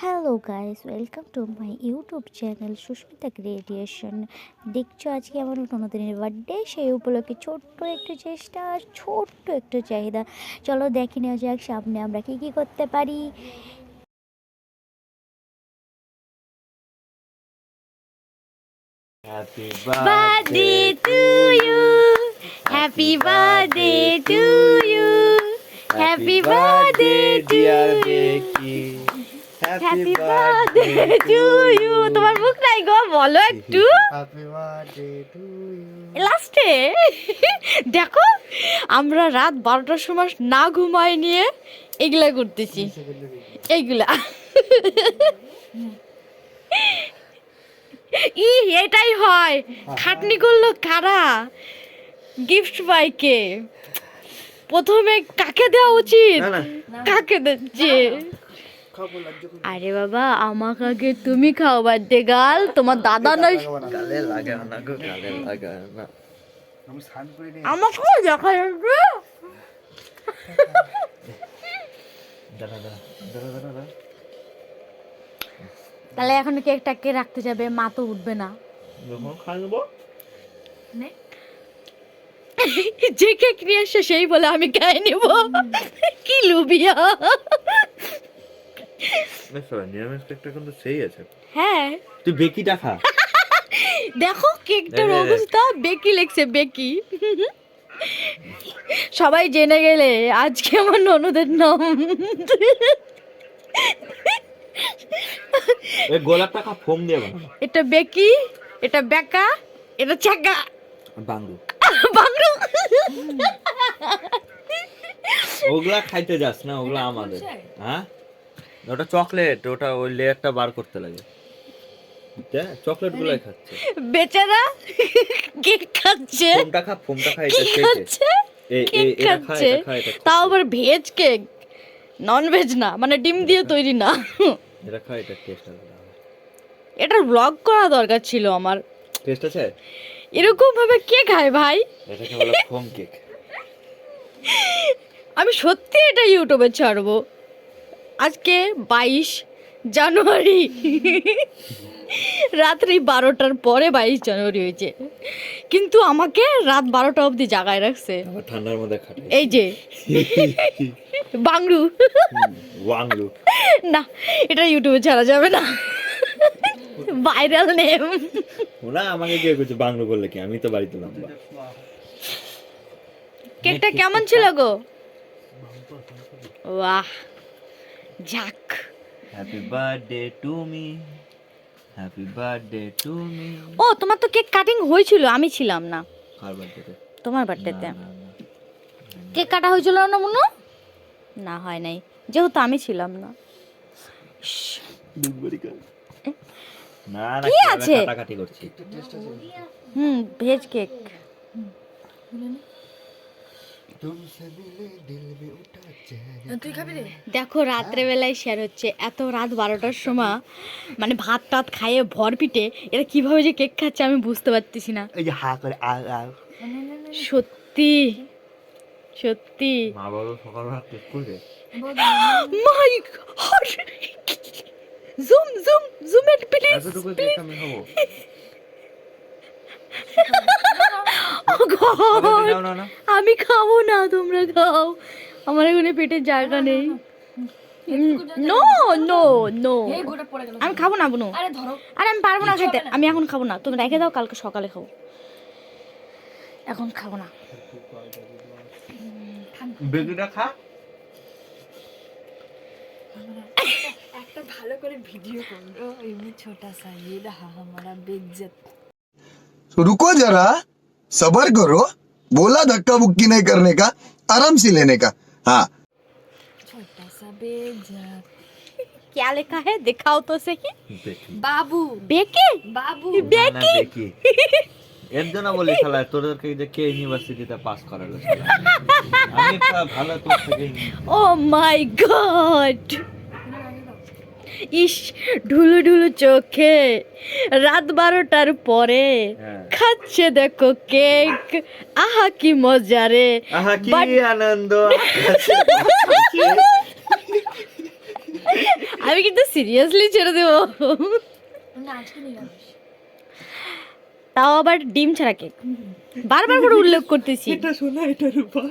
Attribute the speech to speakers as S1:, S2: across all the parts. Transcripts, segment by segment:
S1: Hello guys welcome to my YouTube channel Susmita creation দেখছ আজকে আমার দিনের বার্থডে সেই উপলক্ষে ছোট্ট একটু চেষ্টা আর ছোট্ট একটু চাহিদা। চলো দেখে নেওয়া যাক সামনে আমরা কী কী করতে পারি।
S2: Happy
S1: birthday to you. Happy birthday to you. happy birthday to
S2: dear Becky.
S1: Happy birthday to you তোমার মুখ নাই গো বলো একটু।
S2: Happy birthday to you.
S1: লাস্টে দেখো আমরা রাত বারোটার সময় না ঘুমাই নিয়ে এগুলা করতেছি। এইগুলা ই এটাই হয়। খাটনি করল কারা? গিফট পাইকে প্রথমে কাকে দেওয়া উচিত। কাকে দিচ্ছে আরে বাবা আমাকে আগে তুমি খাও বার্থডে গাল তোমার দাদা নয়।
S2: গালে লাগাও না গো গালে লাগাও না।
S1: আমাকেও দেখা যাবে তাহলে এখন কেকটা কে রাখতে যাবে? মা তো উঠবে না।
S2: যখন খাই নেব।
S1: যে কেক নিয়ে এসে সেই বলে আমি খাই নেব। কি লুবিয়া।
S2: নিরামিষ কেকটা কিন্তু সেই আছে।
S1: হ্যাঁ।
S2: তুই বেকিটা খা।
S1: দেখো কেকটার। অবস্থা বেকি লেগছে বেকি। সবাই জেনে গেলে আজকে আমার ননদের নাম।
S2: ওই গোলাপটা খা ফোম দিয়ে
S1: এটা বেকি এটা বেকা এটা চাকা
S2: বাংলু
S1: বাংলু
S2: ওগুলা খাইতে যাস না ওগুলা আমাদের। হ্যাঁ? ওটা চকলেট ওটা ওই লেয়ারটা বার করতে লাগে। চকলেট গুলাই খাচ্ছে।
S1: বেচারা কেক খাচ্ছে?
S2: ফোমটা খা ফোমটা খা এটা
S1: খাচ্ছে? কেক খাচ্ছে। তাও আবার ভেজ কেক? নন ভেজ না মানে ডিম দিয়ে তৈরি না।
S2: এটা খা এটা টেস্ট
S1: এটা ব্লগ করা দরকার ছিল আমার।
S2: টেস্ট আছে?
S1: এরকম ভাবে কে খায় ভাই?
S2: এটাকে বলে ফোম কেক।
S1: আমি সত্যি এটা ইউটিউবে ছাড়বো। আজকে বাইশ জানুয়ারি। রাত্রি বারোটার পরে বাইশ জানুয়ারি হয়েছে। কিন্তু আমাকে রাত বারোটা অবধি জাগায় রাখছে।
S2: ঠান্ডার মধ্যে
S1: এই যে। বাংলু
S2: ওয়াংলু
S1: না এটা ইউটিউবে ছাড়া যাবে না। Viral name.
S2: ওরা আমাকে কি করছে বাংলু বললে কি? আমি তো বাড়িতে লম্বা
S1: কেকটা কেমন ছিল গো? বাহ। যাক।
S2: Happy birthday to me happy birthday to me
S1: ও তোমার তো কেক কাটিং হয়েছিল আমি ছিলাম না।
S2: কার বার্থডে
S1: তোমার বার্থডেতে কেক কাটা হয়েছিল না মনু না হয় নাই। যেহেতু আমি ছিলাম না।
S2: না না
S1: কি আছে? হুম ভেজ কেক। দেখো রাত্রেবেলায় শেয়ার হচ্ছে এত রাত বারোটার সময় মানে ভাত টাত খাইয়ে ভর পিটে এরা কীভাবে যে কেক খাচ্ছে আমি বুঝতে পারতেছি না।
S2: এই যে হা করে আ আ।
S1: সত্যি সত্যি।
S2: মা
S1: মাই জুম জুম জুম ইট প্লিজ
S2: এতটুকু কেক আমি খাবো না না না
S1: আমি খাবো না তোমরা খাও আমার এখানে পেটের জায়গা নেই নো নো নো আমি খাবো না বুনু
S3: আরে ধরো
S1: আরে আমি পারবো না খেতে আমি এখন খাবো না তুমি রেখে দাও কালকে সকালে খাবো এখন খাবো না
S2: বেগুটা খা
S3: একটা ভালো করে ভিডিও করো এমনি ছোটা সা ये रहा हमारा बेइज्जत
S4: तो रुको जरा सबर करो बोला धक्का बुक्की नहीं करने का आराम से लेने का हाँ
S3: छोटा सा बेइज्जत
S1: क्या लिखा है दिखाओ तो सही
S2: দেখি
S3: बाबू
S1: बेके
S3: बाबू
S2: না, না, দেখি এর জন্য বলি শালা তোদেরকে যে কে ইউনিভার্সিটিতে পাস করালো শালা আমি একটা ভালো তোর থেকে
S1: ও মাই গড ইস ঢুলু ঢুলু চোখে রাত বারোটার পরে
S2: হ্যাঁ।
S1: খাচ্ছে দেখো কেক। আহা কি মজা রে।
S2: আহা কি আনন্দ।
S5: আমি কিন্তু সিরিয়াসলি ছেড়ে দেবো।
S3: না আজকে নিরামিষ।
S5: তাও আবার ডিম ছাড়া কেক। বারবার করে উল্লেখ করতেছি।
S2: এটা শোনা এটা রূপা।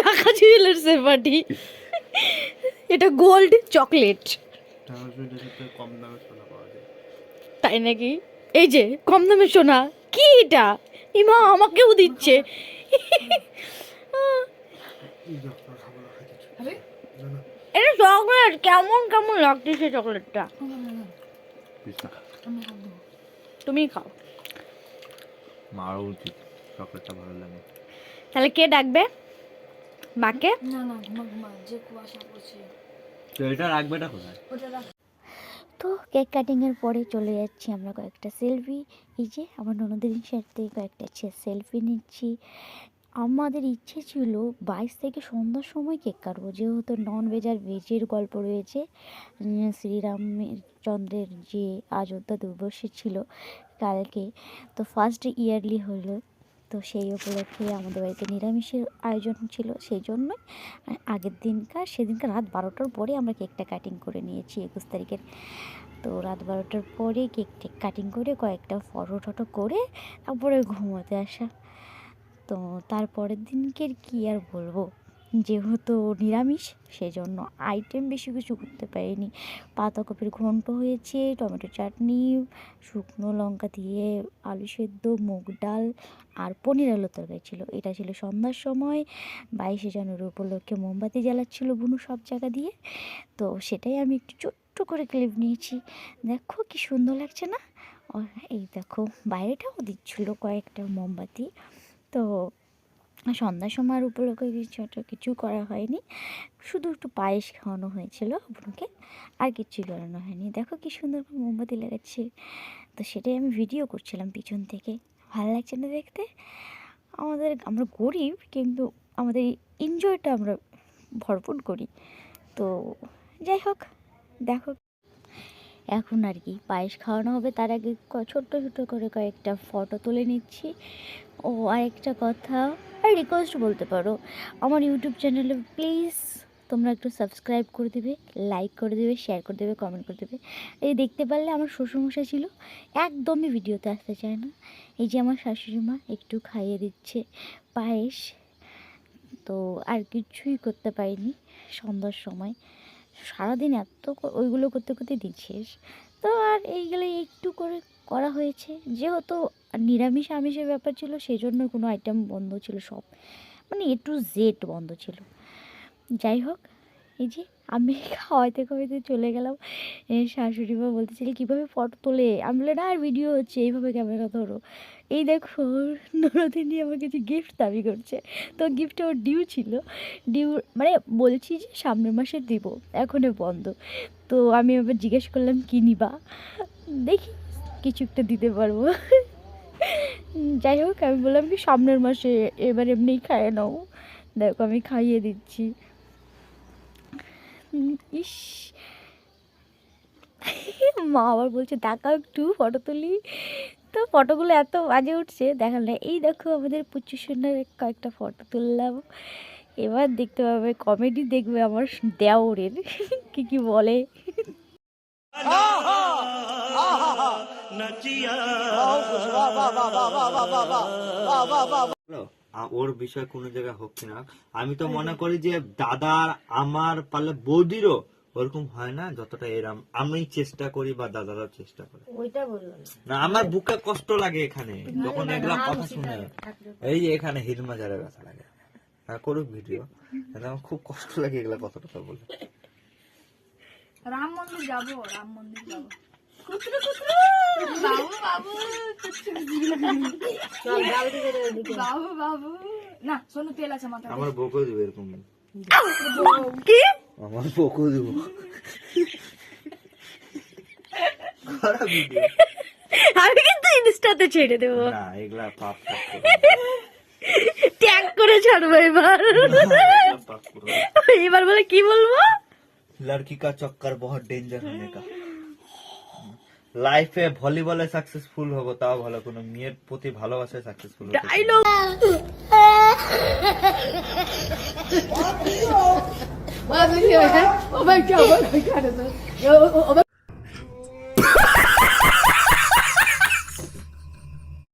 S2: ঢাকা জুয়েলার্সের
S5: পার্টি এটা গোল্ড চকলেট।
S2: কম দামে
S5: তাই নাকি? এই যে কম দামে সোনা কি এটা? ইমা আমাকেও দিচ্ছে।
S3: আরে
S5: এটা চকলেট কেমন কেমন লাগতেছে চকলেটটা? তুমি খাও।
S2: মারও উচিত চকলেটটা ভালো লাগে।
S5: তাহলে কে ডাকবে? মাকে?
S3: না না ঘুমা যে কুয়াশা পড়ছে।
S2: তো এটা রাখবেটা কোথায়?
S3: ওটা রাখ।
S5: তো কেক কাটিংয়ের পরে চলে যাচ্ছি আমরা কয়েকটা সেলফি এই যে আমার ননদের সাথে কয়েকটা সেলফি নিচ্ছি। আমাদের ইচ্ছে ছিল বাইশ থেকে সন্ধ্যার সময় কেক কাটবো। যেহেতু নন ভেজ আর ভেজের গল্প রয়েছে উম, শ্রীরামচন্দ্রের যে অযোধ্যা দুর্বর্ষে ছিল কালকে তো ফার্স্ট ইয়ারলি হলো। তো সেই উপলক্ষে আমাদের বাড়িতে নিরামিষের আয়োজন ছিল সেই জন্যই। আগের দিনকার, সেদিনকার রাত বারোটার পরে আমরা কেকটা কাটিং করে নিয়েছি একুশ তারিখের। তো রাত বারোটার পরে কেক টেক কাটিং করে কয়েকটা ফটো টটো করে তারপরে ঘুমোতে আসা। তো তারপরের দিনকের কি আর বলব? যেহেতু নিরামিষ, সেজন্য আইটেম বেশি কিছু করতে পারিনি। পাতাকপির ঘন্ট হয়েছে, টমেটো চাটনি, শুকনো লঙ্কা দিয়ে আলু সেদ্ধ, মুগ ডাল আর পনির আলু তরকারি ছিল। এটা ছিল সন্ধ্যার সময়, বাইশে জানুয়ারি উপলক্ষে মোমবাতি জ্বালাচ্ছিল বুনু সব জায়গা দিয়ে। তো সেটাই আমি একটু ছোট্ট করে ক্লিপ নিয়েছি। দেখো কি সুন্দর লাগছে না? এই দেখো, বাইরেটাও দিচ্ছিল কয়েকটা মোমবাতি। তো সন্ধ্যার সময় আর উপলক্ষে কিছু কিছু করা হয়নি। শুধু একটু পায়েস খাওয়ানো হয়েছিল বুনুকে আর কিচ্ছু করানো হয়নি। দেখো কি সুন্দর করে মোমবাতি লাগাচ্ছে। তো সেটাই আমি ভিডিও করছিলাম পিছন থেকে। ভালো লাগছে না দেখতে? আমাদের, আমরা গরিব, কিন্তু আমাদের এনজয়টা আমরা ভরপুর করি। তো যাই হোক, দেখো। এখন আর কি, পায়েস খাওয়ানো হবে। তার আগে ছোট্ট ছোট্ট করে কয়েকটা ফটো তুলে নিচ্ছি। ও আরেকটা কথা আর রিকোয়েস্ট বলতে পারো। আমার ইউটিউব চ্যানেলে প্লিজ তোমরা একটু সাবস্ক্রাইব করে দেবে লাইক করে দেবে শেয়ার করে দেবে কমেন্ট করে দেবে। এই দেখতে পারলে আমার শ্বশুরমশাই ছিল, একদমই ভিডিওতে আসতে চায় না। এই যে আমার শাশুড়ি মা একটু খাইয়ে দিচ্ছে পায়েস, তো আর কিছুই করতে পারিনি সন্ধ্যার সময়। সারাদিন এত ওইগুলো করতে করতে শেষ। তো আর এইগুলো একটু করে করা হয়েছে। যেহেতু নিরামিষ, আমিষের ব্যাপার ছিল সেই জন্য কোনো আইটেম বন্ধ ছিল, সব মানে এ টু জেড বন্ধ ছিল। যাই হোক, এই যে আমি খাওয়াইতে খাওয়াইতে চলে গেলাম। শাশুড়ি মা বলতেছিল, কীভাবে ফটো তোলে? আমি বলে না, আর ভিডিও হচ্ছে, এইভাবে ক্যামেরা ধরো। এই দেখো, নরদিনী আমার কাছে গিফট দাবি করছে। তো গিফটটা ওর ডিউ ছিল। ডিউ মানে বলছি যে সামনের মাসে দিব এখনও বন্ধ। তো আমি আবার জিজ্ঞেস করলাম, কী নিবা? দেখি কিছু একটা দিতে পারব। যাই হোক, আমি বললাম কি, সামনের মাসে এবার এমনিই খাইয়ে নাও। দেখো, আমি খাইয়ে দিচ্ছি। ইস। মা আবার বলছে, দেখাও একটু ফটো তুলি। তো ফটোগুলো এত বাজে উঠছে দেখাল না এই দেখো, আমাদের পুচু সুন্দর কয়েকটা ফটো তুললাম। এবার দেখতে পাবে কমেডি দেখবে আমার দেওরের। কি কি বলে।
S2: ওর বিষয় কোনো জায়গায় হোক কিনা আমি তো মনে করি যে দাদার আমার পারলে বৌদিরও ওরকম হয় না যতটা এরাম। আমি চেষ্টা করি বা দাদারাও চেষ্টা করে। না। আমার বুকে কষ্ট লাগে এখানে যখন এগুলা কথা শুনে। এই যে এখানে হিরমাজারের ব্যথা লাগে। হ্যাঁ করুক ভিডিও। আমার খুব কষ্ট লাগে এগুলা কথা টথা বলে
S3: রাম মন্দির যাব রাম মন্দির যাব। বাবু বাবু বাবু বাবু না শোনো তেল আছে মাথা
S2: আমার বকেও দেবে এরকম
S5: কি
S2: আমার বকেও দেবো খারাপ ভিডিও
S5: আমি কিন্তু ইনস্টাতে ছেড়ে দেবো
S2: না এগুলা পাপ পাপ করো।
S5: ট্যাগ করে ছাড়বো এবার
S2: এগুলা পাপ করো।
S5: এবার বলে কি বলবো
S2: लड़की का चक्कर बहुत डेंजर होने का লাইফে ভলিবলে সাকসেসফুল হব তাও ভালো। কোনো মেয়ের প্রতি ভালোবাসায় সাকসেসফুল না।